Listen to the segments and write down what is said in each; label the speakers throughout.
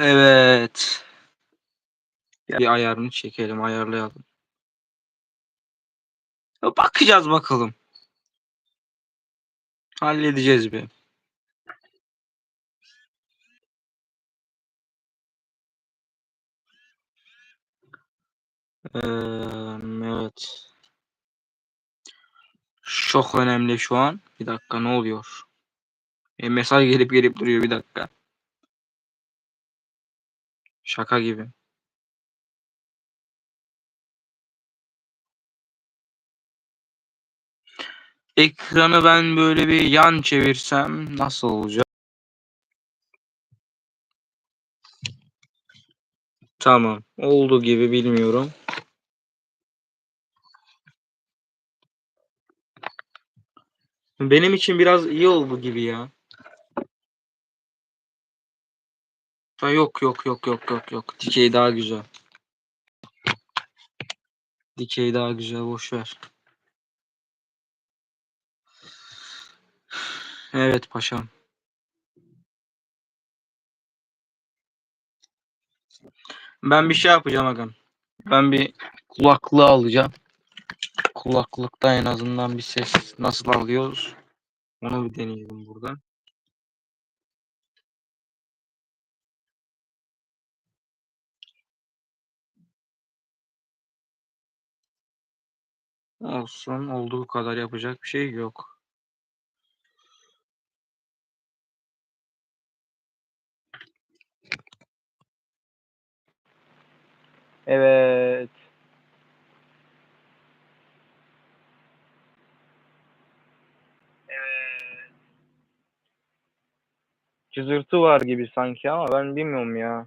Speaker 1: Evet. Bir ayarını çekelim, ayarlayalım. Bakacağız bakalım. Halledeceğiz bir. Ee, evet. Çok önemli şu an. Bir dakika ne oluyor? E, mesaj gelip gelip duruyor bir dakika. Şaka gibi. Ekranı ben böyle bir yan çevirsem nasıl olacak? Tamam. Oldu gibi bilmiyorum. Benim için biraz iyi oldu gibi ya. Ha, yok yok yok yok yok yok. Dikey daha güzel. Dikey daha güzel boş ver. Evet paşam. Ben bir şey yapacağım agam. Ben bir kulaklığı alacağım. Kulaklıkta en azından bir ses nasıl alıyoruz? Onu bir deneyelim burada. Olsun. Olduğu kadar yapacak bir şey yok. Evet. Evet. Cızırtı var gibi sanki ama ben bilmiyorum ya.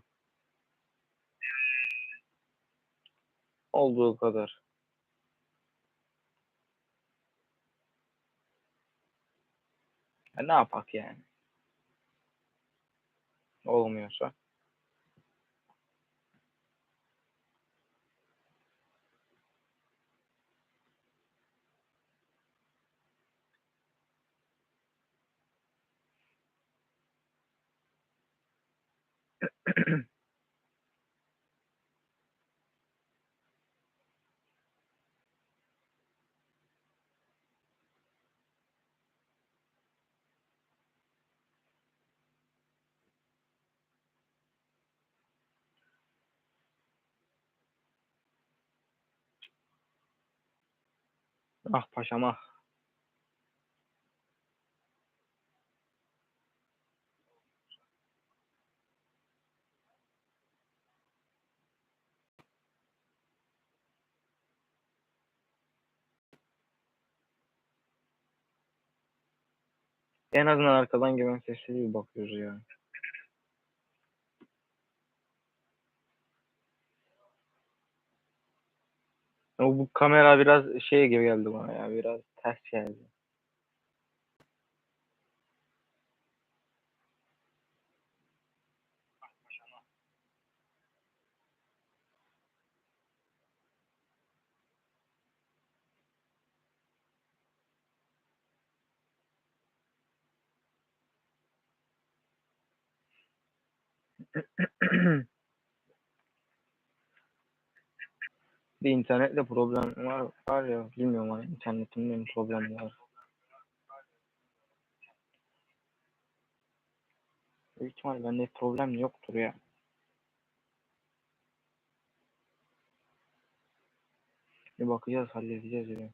Speaker 1: Olduğu kadar. Ya ne yapak yani? Olmuyorsa. Ah paşam ah. En azından arkadan gelen sesli bir bakıyoruz ya. O bu kamera biraz şey gibi geldi bana ya. Biraz ters geldi. bir internetle problem var, var ya bilmiyorum hani internetimde mi problem var. Büyük ihtimal bende problem yoktur ya. Bir bakacağız halledeceğiz ya.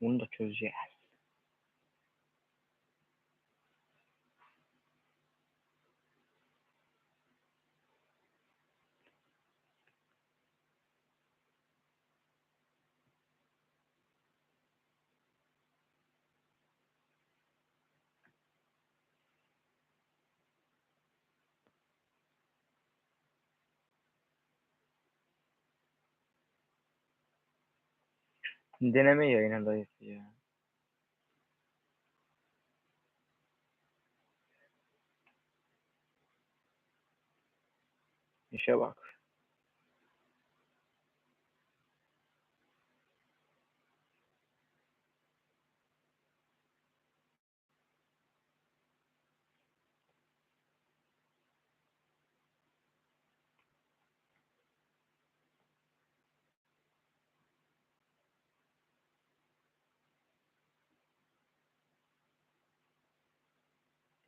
Speaker 1: Bunu da çözeceğiz. Deneme yayınındayız ya. İşe bak.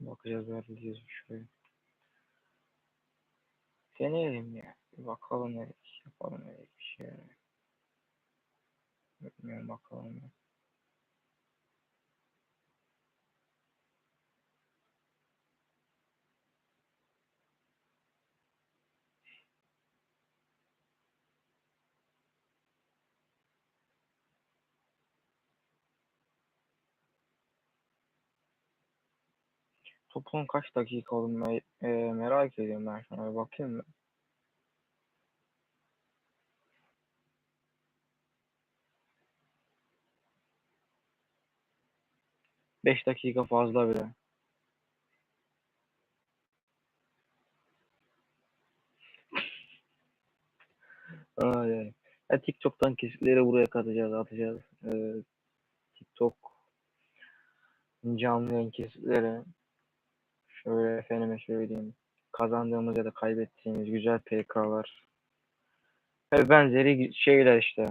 Speaker 1: Bakacağız vereceğiz şuraya. Deneyelim ya. Bir bakalım ne yapalım ne bir şey. Bilmiyorum bakalım. ya. Toplam kaç dakika oldu me- e, merak ediyorum ben şuna bir bakayım mı? Beş dakika fazla bile. Ay, ay. Ya TikTok'tan kesitleri buraya katacağız, atacağız. Ee, TikTok canlı yayın kesitleri. Şöyle efendime söyleyeyim. Kazandığımız ya da kaybettiğimiz güzel PK'lar. Ve benzeri şeyler işte.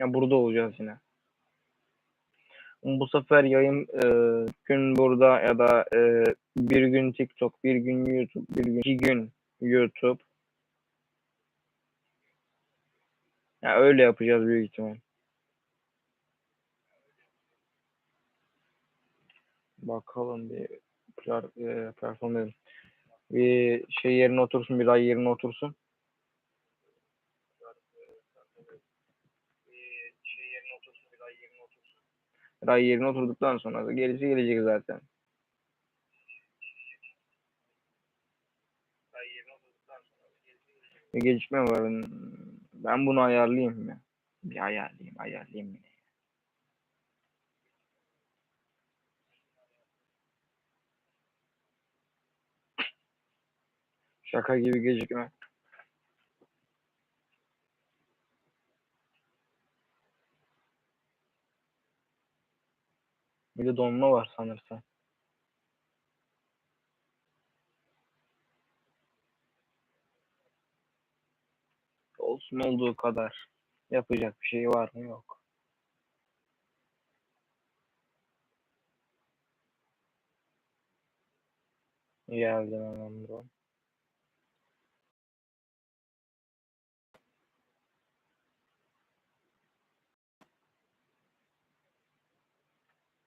Speaker 1: Ya burada olacağız yine. Bu sefer yayın e, gün burada ya da e, bir gün TikTok, bir gün YouTube, bir gün, iki gün YouTube. Ya öyle yapacağız büyük ihtimal. Bakalım bir plar, e, platform dedim. Bir şey yerine otursun, bir ay yerine otursun. Bir ay yerine oturduktan sonra da gerisi gelecek zaten. Bir gelişme var. Ben bunu ayarlayayım mı? Bir ayarlayayım, ayarlayayım yine. Şaka gibi gecikme. Bir de donma var sanırsam. Olsun olduğu kadar. Yapacak bir şey var mı? Yok. Geldim hemen bro.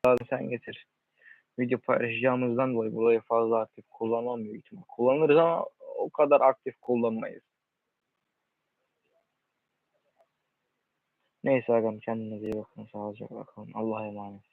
Speaker 1: Hadi sen getir. Video paylaşacağımızdan dolayı burayı fazla aktif kullanmam büyük ihtimal. Kullanırız ama o kadar aktif kullanmayız. Neyse agam kendinize iyi bakın. Sağlıcakla kalın. Allah'a emanet.